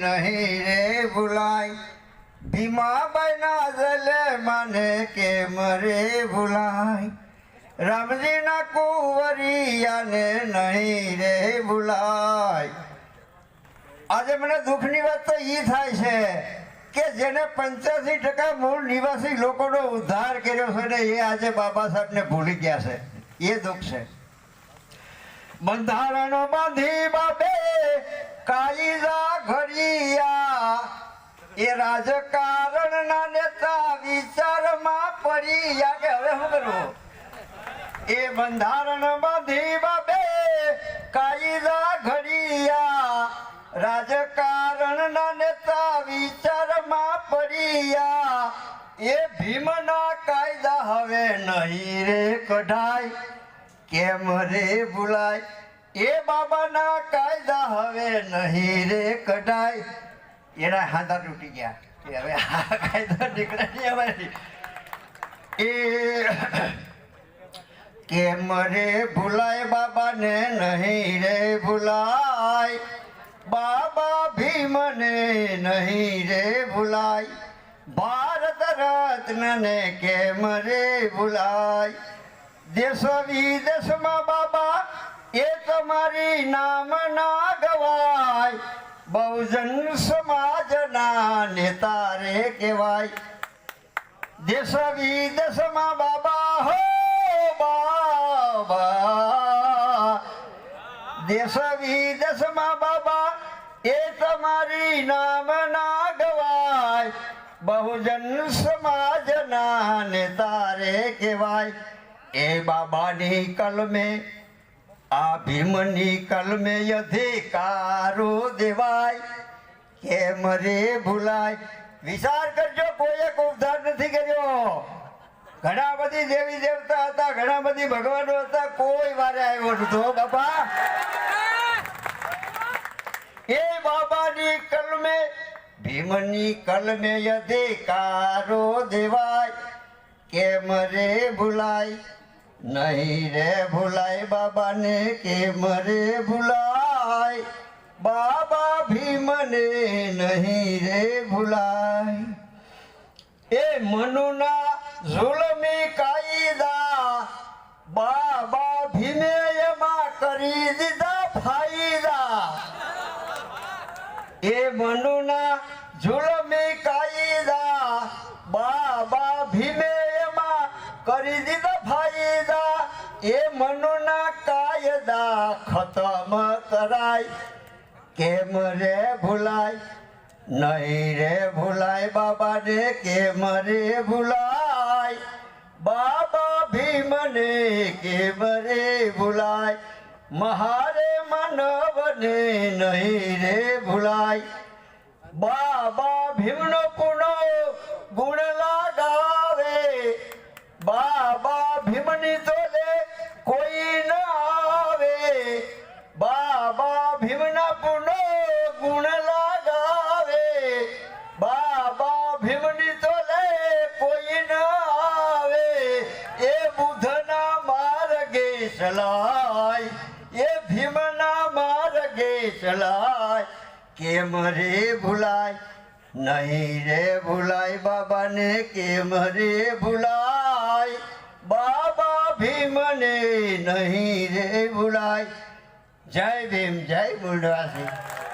નહીં રે ભૂલાય. ભીમાબાઈ ના જલે મને કેમ રે ભૂલાય? રામજીના કુંવરિયાને નહીં રે ભૂલાય. આજે મને દુઃખની વાત તો એ થાય છે. કે જેને પંચ્યાસી ટકા મૂળ નિવાસી લોકોનો ઉદ્ધાર કર્યો છે ને એ આજે બાબા સાહેબને ભૂલી ગયા છે. એ દુઃખ છે. બંધારણ બાંધી બાબે કાયદા ઘડિયા એ રાજકારણ ના નેતા વિચારમાં પડ્યા કે હવે શું કરવું? એ બંધારણ બાંધી બાબે કાયદા ઘડિયા એ ભીમના કાયદા હવે નહીં રે કઢાય. કેમ રે ભૂલાય? એ બાબાના કાયદા હવે નહીં રે કઢાય. એના હાથા તૂટી ગયા કે હવે આ કાયદા નીકળે નહીં એ કેમ રે ભૂલાય બાબાને નહીં રે ભૂલાય? બાબા ભીમને નહીં રે ભૂલાય. ભારત રત્નને કેમ રે ભૂલાય. દેશ વિદેશમાં બાબા, એ તમારી નામ ના ગવાય. બહુજન સમાજના નેતા રે કહેવાય. દેશ વિદેશમાં બાબા હો બાબા. દેશ વિદેશમાં બાબા, એ તમારી નામ ના બહુજન સમાજના નેતા રે કહેવાય. એ બાબાની કલમે આ ભીમની કલમે અધિકારો દેવાય. કેમ રે ભૂલાય? વિચાર કરજો, કોઈ એક ઉદ્ધાર નથી કર્યો. ઘણા બધી દેવી દેવતા હતા, ઘણા બધી ભગવાનો હતા, કોઈ વારે આવ્યો નતો બાપા. એ બાબાની કલમે ભીમની કલમે અધિકારો દેવાય. કેમ રે ભૂલાય? નહીં રે ભૂલાય બાબાને કેમ રે ભૂલાય? બાબા ભીમને નહીં રે ભૂલાય. એ મનુના ઝુલમી કાયદા બાબા ભીમે એમાં કરી દીધા ફાયદા એ મનુના ઝુલમી કાયદા બાબા ભીમે એમાં કરી દીધા ફાયદા. એ મનુના કાયદા ખતમ કરાય. કેમ રે ભૂલાય? નહીં રે ભૂલાય બાબાને કેમ રે ભૂલાય? બાબા ભીમને કેમ રે ભૂલાય? મહારે માનવને નહીં રે બાબા ભીમનો કુનો ગુણ લાગાવે બાબા ભીમની તોલે કોઈ ન આવે બાબા ભીમના કુનો ગુણ લાગાવે બાબા ભીમની તોલે કોઈ ન આવે એ બુધના માર્ગે ચલાય એ ભીમના માર્ગે ચલાય કેમ રે ભૂલાય? નહીં રે ભૂલાય બાબાને કેમ રે ભૂલાય? બાબા ભીમને નહીં રે ભૂલાય. જય ભીમ, જય મુંડવાસી